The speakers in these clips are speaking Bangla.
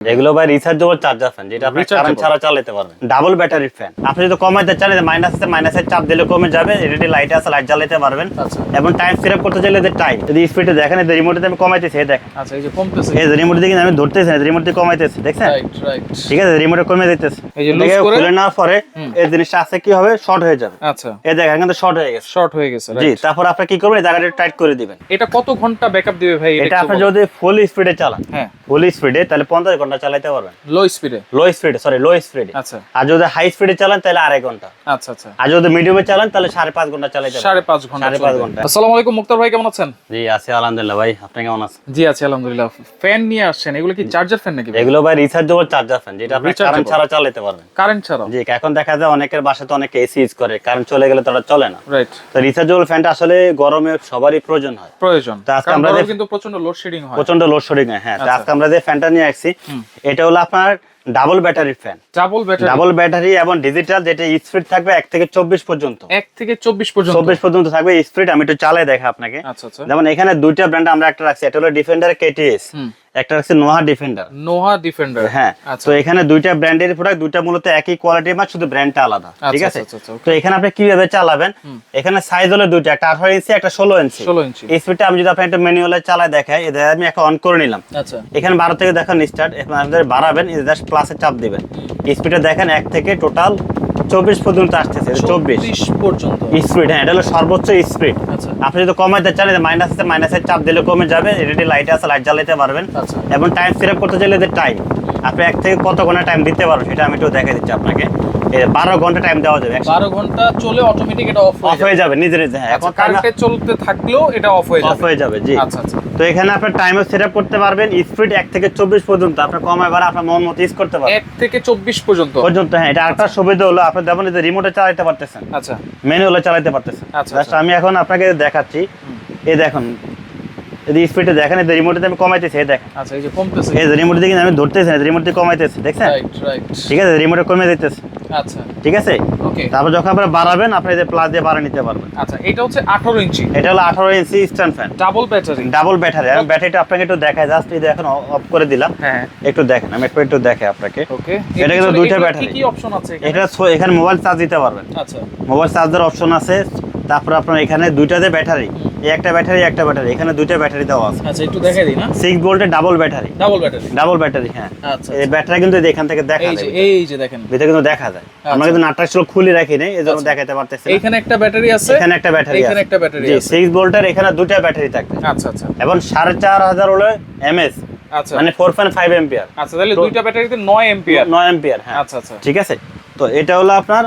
এগুলো ভাই রিচার্জেবল চার্জার ফ্যান যেটা আপনি কারেন্ট ছাড়া চালাতে পারবেন। ডাবল ব্যাটারির ফ্যান আপনি যদি কমাইতে চান মাইনাস আছে মাইনাসের চাপ দিলে কমে যাবে এলইডি লাইট আছে লাইট জ্বালাতে পারবেন। আচ্ছা। এবং টাইম সিলেক্ট করতে চাইলে যে টাইম যদি স্পিডে দেখেন এই রিমোটে আমি কমাইতেছি এই দেখেন। আচ্ছা এই যে কমতেছে। এই রিমোট আমি ধরতেছি না রিমোট দিয়ে কমাইতেছি দেখছেন? ঠিক আছে রিমোটে কমে দিতেছে এই যে loose করে- খুলে নেওয়ার পরে এই জিনিসটা আছে কি হবে? শর্ট হয়ে যাবে। আচ্ছা। এই দেখেন কিন্তু শর্ট হয়ে গেছে। শর্ট হয়ে গেছে জি তারপর আপনি কি করবেন? জায়গাটা টাইট করে দিবেন। এটা কত ঘণ্টা ব্যাকআপ দিবে ভাই এটা আপনি যদি ফুল স্পিডে চালান হ্যাঁ। ফুল স্পিডে তাহলে পঞ্চাশ ঘণ্টা চালাতে পারবেন? লো স্পিডে লো স্পিডে সরি লো স্পিডে আচ্ছা। আর যদি হাই স্পিডে চালান তাহলে আড়াই ঘণ্টা। আচ্ছা আচ্ছা। আর যদি মিডিয়ামে চালান তাহলে সাড়ে পাঁচ ঘণ্টা চালাতে সাড়ে পাঁচ ঘণ্টা সাড়ে পাঁচ ঘণ্টা। আসসালামু আলাইকুম মুক্তার ভাই কেমন আছেন? জি আছি আলহামদুলিল্লাহ ভাই আপনি কেমন আছেন? জি আছি আলহামদুলিল্লাহ। ফ্যান নিয়ে আসছেন এগুলো কি চার্জার ফ্যান নাকি এগুলো ভাই রিচার্জেবল চার্জার ফ্যান যেটা আপনি কারেন্ট ছাড়া চালাতে পারবেন। কারেন্ট ছাড়াও? জি এখন দেখা যায় অনেকের বাসাতে অনেকে এসি ইউজ করে কারেন্ট চলে গেলে তারা চলে না। রাইট তো রিচার্জেবল ফ্যানটা আসলে গরমে সবারই প্রয়োজন হয়। প্রয়োজন। তো আজকে আমরা কিন্তু প্রচণ্ড লোডশেডিং হয়। প্রচণ্ড লোড শোডিং হ্যাঁ তো আচ্ছা। আজকে আমরা যে ফ্যানটা নিয়ে আসছি। এটা হলো আপনার double battery fan double battery double battery এবং ডিজিটাল যেটা স্পিড থাকবে 1 থেকে চব্বিশ পর্যন্ত। 1 থেকে চব্বিশ পর্যন্ত। চব্বিশ পর্যন্ত থাকবে স্পিড আমি একটু চালাই দেখা আপনাকে। আচ্ছা আচ্ছা। যেমন এখানে দুইটা ব্র্যান্ড আমরা একটা রাখছি এটা হলো ডিফেন্ডার কেটিএস একটা রাখছি নোহা ডিফেন্ডার নোহা ডিফেন্ডার হ্যাঁ আচ্ছা। তো এখানে দুইটা ব্র্যান্ডের প্রোডাক্ট দুইটা মূলত একই কোয়ালিটির মাছ শুধু ব্র্যান্ডটা আলাদা ঠিক আচ্ছা, আছে? আচ্ছা, okay. তো এখানে আপনি কীভাবে চালাবেন? এখানে সাইজ হলো দুইটা একটা আঠারো ইঞ্চি একটা ষোলো ইঞ্চি ষোলো ইঞ্চি স্পিডটা আমি যদি আপনি একটা ম্যানুয়ালে চালায় দেখাই এটা আমি এখন অন করে নিলাম। আচ্ছা। এখানে বারো থেকে দেখেন স্টার্ট আপনাদের বাড়াবেন জাস্ট প্লাসে চাপ দিবেন। স্পিডটা দেখেন এক থেকে টোটাল চব্বিশ পর্যন্ত আসতেছে চব্বিশ। পর্যন্ত। স্পিড হ্যাঁ এটা হলো সর্বোচ্চ স্পিড আচ্ছা। আপনি যদি কমাইতে চান মাইনাস আছে মাইনাসের চাপ দিলে কমে যাবে রেডি লাইট আছে লাইট জ্বালাইতে পারবেন। আচ্ছা। এবং টাইম সিলেক্ট করতে চাইলে যে টাইম আপনি এক থেকে কত ঘণ্টা টাইম দিতে পারবেন সেটা আমি একটু দেখে দিচ্ছি আপনাকে। বারো ঘণ্টা টাইম দেওয়া যাবে বারো ঘণ্টা চলে অটোমেটিক এটা অফ হয়ে যাবে। নিজে নিজে হ্যাঁ এখন কারেন্টে চলতে থাকলেও এটা অফ হয়ে অফ হয়ে যাবে জি। আচ্ছা আচ্ছা। তো এখানে আপনার টাইমও সেট আপ করতে পারবেন স্পিড এক থেকে চব্বিশ পর্যন্ত আপনার বাড়া আপনার মন মতো ইউজ করতে পারবেন। এক থেকে চব্বিশ পর্যন্ত? পর্যন্ত হ্যাঁ এটা আরেকটা সুবিধা হলো আপনি যেমন যে রিমোটে চালাতে পারতেছেন। আচ্ছা। ম্যানুয়ালে চালাতে পারতেছেন। আচ্ছা, আচ্ছা। আমি এখন আপনাকে দেখাচ্ছি। এই দেখুন যদি স্পিডে দেখেন এই রিমোটে আমি কমাইতেছি এই দেখেন। আচ্ছা এই যে কমতেছে। এই রিমোট দিকে আমি ধরতেছি না রিমোট কমাইতেছি দেখছেন? রাইট রাইট ঠিক আছে রিমোটে কমে দিতেছে আচ্ছা। ঠিক আছে? ওকে তারপর যখন আপনারা বাড়াবেন আপনি যে প্লাস দিয়ে বাড়া নিতে পারবেন। আচ্ছা এটা হচ্ছে আঠারো ইঞ্চি। এটা হলো আঠারো inch stand fan double battery double battery আমি ব্যাটারিটা আপনাকে একটু দেখাই। জাস্ট এই দেখেন অফ করে দিলাম। হ্যাঁ একটু দেখেন আমি একটু একটু দেখে আপনাকে। ওকে এটা কিন্তু দুইটা ব্যাটারি কি কি অপশন আছে? এটা এখানে মোবাইল চার্জ দিতে পারবেন। আচ্ছা। মোবাইল চার্জার অপশন আছে। তারপর আপনার এখানে দুইটাতে ব্যাটারি একটা ব্যাটারি একটা ব্যাটারি এখানে দুইটা ব্যাটারি দেওয়া আছে। আচ্ছা একটু দেখাই দিই না? সিক্স ভোল্টের double battery double battery double battery হ্যাঁ। আচ্ছা এই ব্যাটারি কিন্তু এখান থেকে দেখা যায় এই যে দেখেন। ভিতরে কিন্তু দেখা যায়। আমরা আচ্ছা। কিন্তু নাটটা ছিল খুলে রাখি নাই এই জন্য আচ্ছা। দেখাতে পারতেছি না। এইখানে একটা ব্যাটারি আছে? এখানে একটা ব্যাটারি আছে। এখানে একটা ব্যাটারি আছে। সিক্স ভোল্টের এখানে দুইটা ব্যাটারি থাকবে। আচ্ছা আচ্ছা। এবং সাড়ে চার হাজার হলো এমএস আচ্ছা। মানে ফোর পয়েন্ট ফাইভ এম্পিয়ার আচ্ছা তাহলে দুইটা ব্যাটারিতে 9 এম্পিয়ার নয় এম্পিয়ার হ্যাঁ। আচ্ছা আচ্ছা। ঠিক আছে? তো এটা হলো আপনার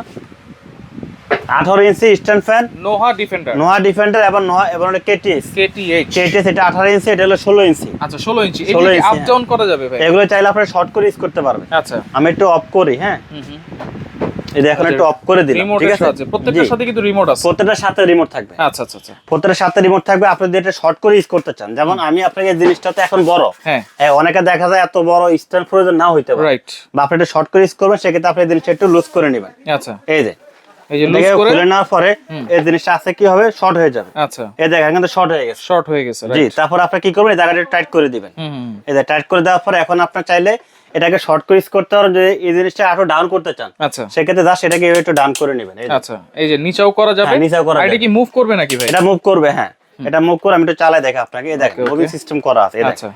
আঠারো inch stand fan Noah defender Noah defender এবং নোয়া এবং কেটিএস কেটিএইচ কেটিএস এটা আঠারো ইঞ্চি এটা হলো ষোলো ইঞ্চি। আচ্ছা 16 ইঞ্চি। এটা আপ। ডাউন করা যাবে ভাই? এগুলো চাইলে আপনার শর্ট করে ইউজ করতে পারবেন। আচ্ছা। আমি একটু অফ করি হ্যাঁ? এখন একটু অফ করে দিলাম ঠিক আছে? প্রত্যেকটার সাথে কিন্তু রিমোট আছে। প্রত্যেকটার সাথে রিমোট থাকবে। আচ্ছা আচ্ছা আচ্ছা। প্রত্যেকটার সাথে রিমোট থাকবে আপনি যদি এটা শর্ট করে ইউজ করতে চান যেমন আমি আপনাকে জিনিসটা তো এখন বড়। হ্যাঁ। হ্যাঁ, অনেকে দেখা যায় এত বড় স্ট্যান্ড প্রয়োজন না হইতে পারে। রাইট বা আপনি এটা শর্ট করে ইউজ করবেন সেক্ষেত্রে আপনি জিনিসটা একটু লুজ করে নেবেন। আচ্ছা। এই যে এই যে লুজ করে খুলে নেওয়ার পরে এই জিনিসটা আছে কি হবে? শর্ট হয়ে যাবে। আচ্ছা। এই দেখেন কিন্তু শর্ট হয়ে গেছে। শর্ট হয়ে গেছে জি তারপর আপনি কি করবেন? এই জায়গাটা টাইট করে দিবেন। হুম হুম এই টাইট করে দেওয়ার পরে এখন আপনার চাইলে এটাকে শর্ট করে করতে পারেন। যদি এই জিনিসটা আরও ডাউন করতে চান আচ্ছা। সেক্ষেত্রে জাস্ট এটাকে একটু ডাউন করে নেবেন। যে। আচ্ছা এই যে নিচেও করা যাবে? হ্যাঁ, নিচেও করা এটা কি মুভ করবে নাকি ভাই? এটা মুভ করবে হ্যাঁ। এটা মুভ করে আমি একটু চালাই দেখে আপনাকে। এই দেখেন. মুভিং সিস্টেম করা আছে আচ্ছা।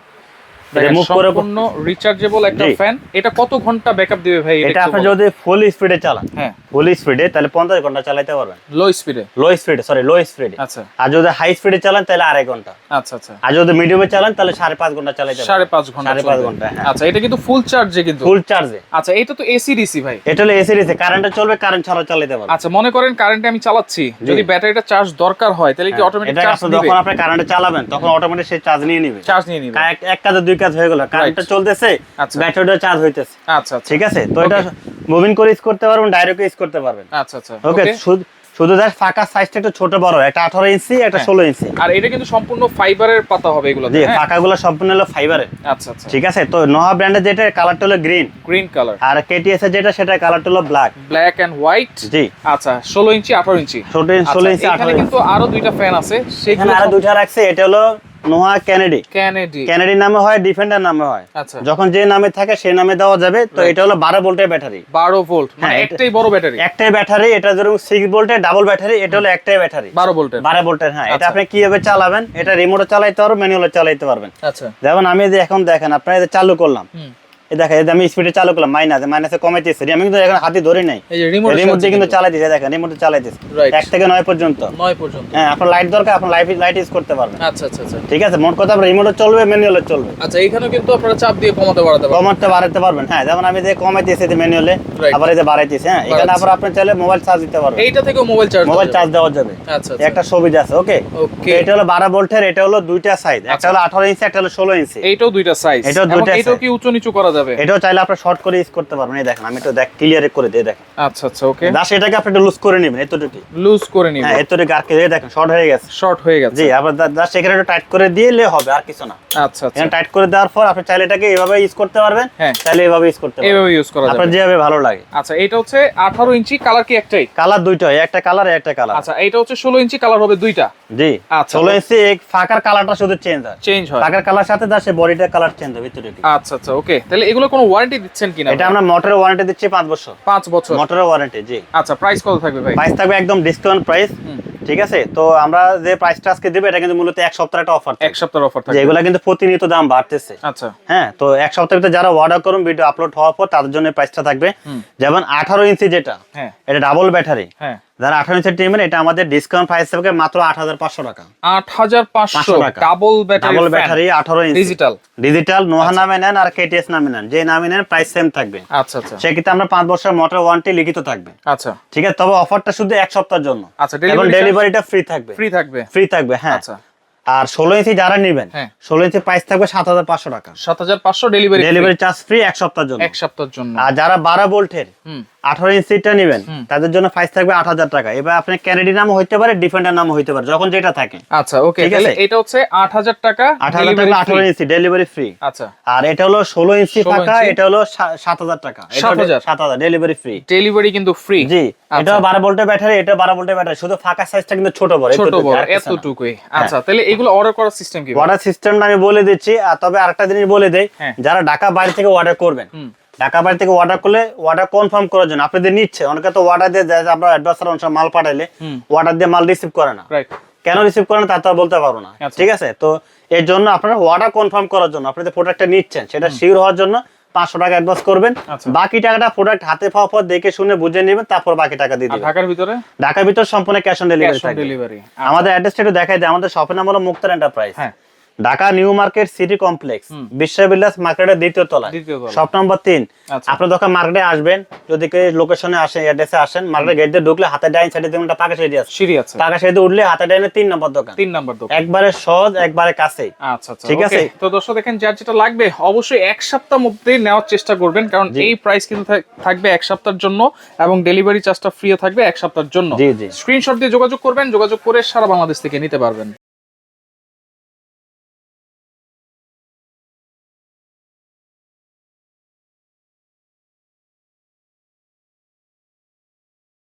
এটা করে- সম্পূর্ণ রিচার্জেবল একটা ফ্যান এটা কত ঘণ্টা ব্যাকআপ দিবে ভাই? এটা আপনি যদি ফুল স্পিডে চালান হ্যাঁ। ফুল স্পিডে তাহলে ঘণ্টা চালাতে পারবেন। লো স্পিডে লো স্পিডে সরি লো স্পিডে আচ্ছা। আর যদি হাই স্পিডে চালান তাহলে আড়াই ঘণ্টা। আচ্ছা আচ্ছা। আর যদি মিডিয়ামে চালান তাহলে সাড়ে পাঁচ ঘণ্টা চালাতে সাড়ে পাঁচ ঘণ্টা সাড়ে পাঁচ চলবে। ঘণ্টা, হ্যাঁ। আচ্ছা এটা কিন্তু ফুল চার্জে কিন্তু। ফুল চার্জে আচ্ছা এটা তো এসি ডিসি ভাই। এটা হলো এসি ডিসি কারেন্টে চলবে কারেন্ট ছাড়া চালাতে পারবেন। আচ্ছা মনে করেন কারেন্টে আমি চালাচ্ছি। যদি ব্যাটারিটা চার্জ দরকার হয় তাহলে কি অটোমেটিক হ্যাঁ, চার্জ দিবে যখন আপনি কারেন্টে চালাবেন তখন অটোমেটিক সে চার্জ নিয়ে নিবে। চার্জ নিয়ে নিবে। এক- এক কাজে দুই কাজ হয়ে গেল। কারেন্টটা চলতেছে আচ্ছা। ব্যাটারিটা চার্জ হইতেছে। আচ্ছা আচ্ছা। ঠিক আছে? তো এটা মুভিং করে ইউজ করতে পারবেন ডাইরেক্ট ইউজ করতে পারবেন। আচ্ছা আচ্ছা। ওকে ওকে শুধু জাস্ট ফাঁকা সাইজটা একটু ছোট বড় একটা আঠারো ইঞ্চি একটা হ্যাঁ। ষোলো ইঞ্চি আর এটা কিন্তু সম্পূর্ণ ফাইবারের পাতা হবে এগুলো জি ফাঁকাগুলো সম্পূর্ণ হলো ফাইবারের আচ্ছা আচ্ছা। ঠিক আছে? তো নোহা ব্র্যান্ডের যেটা কালারটা হলো গ্রিন গ্রিন কালার আর কেটিএস এর যেটা সেটা কালারটা হলো black black and white ji. আচ্ছা ষোলো ইঞ্চি আঠারো ইঞ্চি ষোলো ইঞ্চি আচ্ছা, আঠারো কিন্তু আরও দুইটা ফ্যান আছে সেখানে আরও দুইটা রাখছে এটা হলো ক্যানেডি। ক্যানেডি। ক্যানেডি নামে হয় ডিফেন্ডার নামে হয়। আচ্ছা। যখন যে নামে থাকে সেই নামে দেওয়া যাবে। তো এটা হলো বারো ভোল্টের ব্যাটারি। বারো ভোল্ট মানে হ্যাঁ, একটাই বড় ব্যাটারি। একটাই ব্যাটারি এটা ধরুন সিক্স ভোল্টের ডাবল ব্যাটারি এটা হলো একটাই ব্যাটারি। বারো ভোল্টের। বারো ভোল্টের হ্যাঁ এটা আচ্ছা। আপনি কীভাবে চালাবেন এটা রিমোটে চালাইতে পারবেন ম্যানুয়ালে চালাইতে পারবেন। আচ্ছা। যেমন আমি যে এখন দেখেন আপনার চালু করলাম। দেখেন আমি স্পিডে চালু করলাম মাইনাস মাইনাসে কমাইতেছি। আমি কিন্তু এখন হাতে ধরে নাই। রিমোট দিয়ে কিন্তু চালাইতেছি দেখেন রিমোটে চালাইতেছি। Right. এক থেকে নয় পর্যন্ত। নয় পর্যন্ত। হ্যাঁ আপনার লাইট দরকার আপনার লাইট লাইট ইউজ করতে পারবেন। আচ্ছা আচ্ছা আচ্ছা। ঠিক আছে মোট কথা আপনার চলবে ম্যানুয়ালে চলবে। আচ্ছা এইখানেও কিন্তু আপনারা চাপ দিয়ে কমাতে বাড়াতে পারবেন। কমাতে বাড়াতে পারবেন হ্যাঁ যেমন আমি যে কমাইতেছি ম্যানুয়ালে আবার এই যে বাড়াইতেছি হ্যাঁ এখানে আবার আপনি চাইলে মোবাইল চার্জ দিতে পারবেন। এইটা থেকেও মোবাইল চার্জ মোবাইল চার্জ দেওয়া যাবে। আচ্ছা একটা সুবিধা আছে ওকে ওকে এটা হলো বারো ভোল্টের এটা হলো দুইটা সাইজ একটা আচ্ছা। হলো আঠারো ইঞ্চি একটা হলো ষোলো ইঞ্চি এইটাও দুইটা সাইজ এটাও দুইটা এটাও কি উঁচু নিচু করা যাবে। এটাও চাইলে আপনি শর্ট করে ইউজ করতে পারবেন। এই দেখেন আমি তো দেখ ক্লিয়ার করে দিয়ে দেখেন। আচ্ছা আচ্ছা ওকে দাস এটাকে আপনি একটু লুজ করে নেবেন এতটুকু লুজ করে নিব হ্যাঁ এতটুকু আর কি দেখেন শর্ট হয়ে গেছে। শর্ট হয়ে গেছে। জি আবার দাস এখানে একটু টাইট করে দিলে হবে আর কিছু না। আচ্ছা আচ্ছা। টাইট করে দেওয়ার পর আপনি চাইলে এটাকে এভাবে ইউজ করতে পারবেন হ্যাঁ। চাইলে এভাবে ইউজ করতে পারবেন। এইভাবে ইউজ করা আপনার যেভাবে ভালো লাগে। আচ্ছা এটা হচ্ছে আঠারো ইঞ্চি কালার কি একটাই? কালার দুইটা একটা কালার একটা কালার আচ্ছা এইটা হচ্ছে ষোলো ইঞ্চি কালার হবে দুইটা? জি আচ্ছা। ষোলো ইঞ্চি এই ফাঁকার কালারটা শুধু চেঞ্জ হয়। চেঞ্জ হয়। ফাঁকার কালার সাথে তার সে বডিটার কালার চেঞ্জ হবে এতটুকু আচ্ছা আচ্ছা ওকে তাহলে এগুলো কোনো ওয়ারেন্টি দিচ্ছেন কিনা? এটা আমরা মোটরের ওয়ারেন্টি দিচ্ছি পাঁচ বছর। পাঁচ বছর। মোটরের ওয়ারেন্টি জি। আচ্ছা প্রাইস কত থাকবে ভাই? প্রাইস থাকবে একদম ডিসকাউন্ট প্রাইস ঠিক আছে? তো আমরা যে প্রাইসটা আজকে দেবো এটা কিন্তু মূলত এক সপ্তাহের একটা অফার এক সপ্তাহের অফার থাকবে। যেগুলো কিন্তু প্রতিনিয়ত দাম বাড়তেছে। আচ্ছা। হ্যাঁ তো এক সপ্তাহের ভিতরে যারা অর্ডার করুন ভিডিও আপলোড হওয়ার পর তাদের জন্য প্রাইসটা থাকবে। যেমন আঠারো ইঞ্চি যেটা হ্যাঁ। এটা ডাবল ব্যাটারি হ্যাঁ। যারা আঠারো ইঞ্চি টিমের এটা আমাদের ডিসকাউন্ট প্রাইস থাকবে মাত্র আট হাজার পাঁচশো টাকা। আট হাজার পাঁচশো টাকা। ডাবল ব্যাটারি ডাবল ব্যাটারি আঠারো ইঞ্চি ডিজিটাল ডিজিটাল নোহা নামে নেন আর কেটিএস নামে নেন। যে নামে নেন প্রাইস সেম থাকবে। আচ্ছা আচ্ছা। সেক্ষেত্রে আমরা পাঁচ বছর মোটর ওয়ারেন্টি লিখিত থাকবে। আচ্ছা। ঠিক আছে? তবে অফারটা শুধু এক সপ্তাহের জন্য। আচ্ছা এবং ডেলিভারি ডেলিভারিটা ফ্রি থাকবে। ফ্রি থাকবে। ফ্রি থাকবে হ্যাঁ। আচ্ছা। আর ষোলো ইঞ্চি যারা নেবেন হ্যাঁ। ষোলো ইঞ্চি প্রাইস থাকবে সাত হাজার পাঁচশো টাকা। সাত হাজার পাঁচশো ডেলিভারি ডেলিভারি চার্জ ফ্রি এক সপ্তাহের জন্য। এক সপ্তাহের জন্য। আর যারা বারো ভোল্টের আঠারো ইঞ্চিটা নেবেন তাদের জন্য প্রাইস থাকবে আট হাজার টাকা। এবার আপনার ক্যানেডি নামও হইতে পারে ডিফেন্ডার নামও হইতে পারে যখন যেটা থাকে। আচ্ছা ওকে ঠিক আছে। এটা হচ্ছে আট হাজার টাকা আট হাজার টাকা আঠারো ইঞ্চি ডেলিভারি ফ্রি আচ্ছা। আর এটা হলো ষোলো ইঞ্চি 16 ফাঁকা এটা হলো সাত হাজার টাকা। এটা হলো 7,000 সাত হাজার ডেলিভারি ফ্রি ডেলিভারি কিন্তু ফ্রি জি আচ্ছা। এটা বারো ভোল্টের ব্যাটারি এটা বারো ভোল্টের ব্যাটারি শুধু ফাঁকা সাইজটা কিন্তু ছোট বড় ছোট বড়। এতটুকুই। আচ্ছা তাহলে এগুলো অর্ডার করার সিস্টেম কি অর্ডার সিস্টেমটা আমি বলে দিচ্ছি আর তবে আরেকটা জিনিস বলে দেই হ্যাঁ। যারা ঢাকা বাইরে থেকে অর্ডার করবেন। ঢাকা বাইরে থেকে অর্ডার করলে অর্ডার কনফার্ম করার জন্য। আপনাদের নিচ্ছে অনেকে তো অর্ডার দিয়ে দেয় যে আমরা অ্যাডভান্স মাল পাঠাইলে অর্ডার দিয়ে মাল রিসিভ করে না। কেন রিসিভ করে না তা তো বলতে পারব না। আচ্ছা। ঠিক আছে? তো এর জন্য আপনারা অর্ডার কনফার্ম করার জন্য আপনাদের প্রোডাক্টটা নিচ্ছেন সেটা শিওর হওয়ার জন্য পাঁচশো টাকা অ্যাডভান্স করবেন। আচ্ছা। বাকি টাকাটা প্রোডাক্ট হাতে পাওয়ার পর দেখে শুনে বুঝে নেবেন তারপর বাকি টাকা দিয়ে দিবেন। ঢাকার ভিতরে? ঢাকার ভিতর সম্পূর্ণ ক্যাশ অন ডেলিভারি আমাদের অ্যাড্রেসটা একটু দেখাই দেয় আমাদের শপের নাম হলো মুক্তার এন্টারপ্রাইজ হ্যাঁ। Dhaka new market city complex hmm. Biswabilas মার্কেটের দ্বিতীয় তলায় তলা। শপ নম্বর তিন আচ্ছা। আপনার দোকান মার্কেটে আসবেন যদি লোকেশনে আসেন অ্যাড্রেসে আসেন মার্কেটের গেট দিয়ে ঢুকলে হাতে ডাইন সাইডে দেখুন একটা পাকা সাইডে আছে সিঁড়ি আছে পাকা সাইডে উঠলে হাতে ডাইনে তিন নম্বর দোকান তিন নাম্বার দোকান একবারে সহজ একবারে কাছে আচ্ছা আচ্ছা ঠিক আছে? তো দর্শক দেখেন যার যেটা লাগবে অবশ্যই এক সপ্তাহ মধ্যে নেওয়ার চেষ্টা করবেন কারণ। এই প্রাইস কিন্তু থাকবে এক সপ্তাহের জন্য এবং ডেলিভারি চার্জটা ফ্রিও থাকবে এক সপ্তাহের জন্য। স্ক্রিনশট দিয়ে যোগাযোগ করবেন যোগাযোগ করে সারা বাংলাদেশ থেকে নিতে পারবেন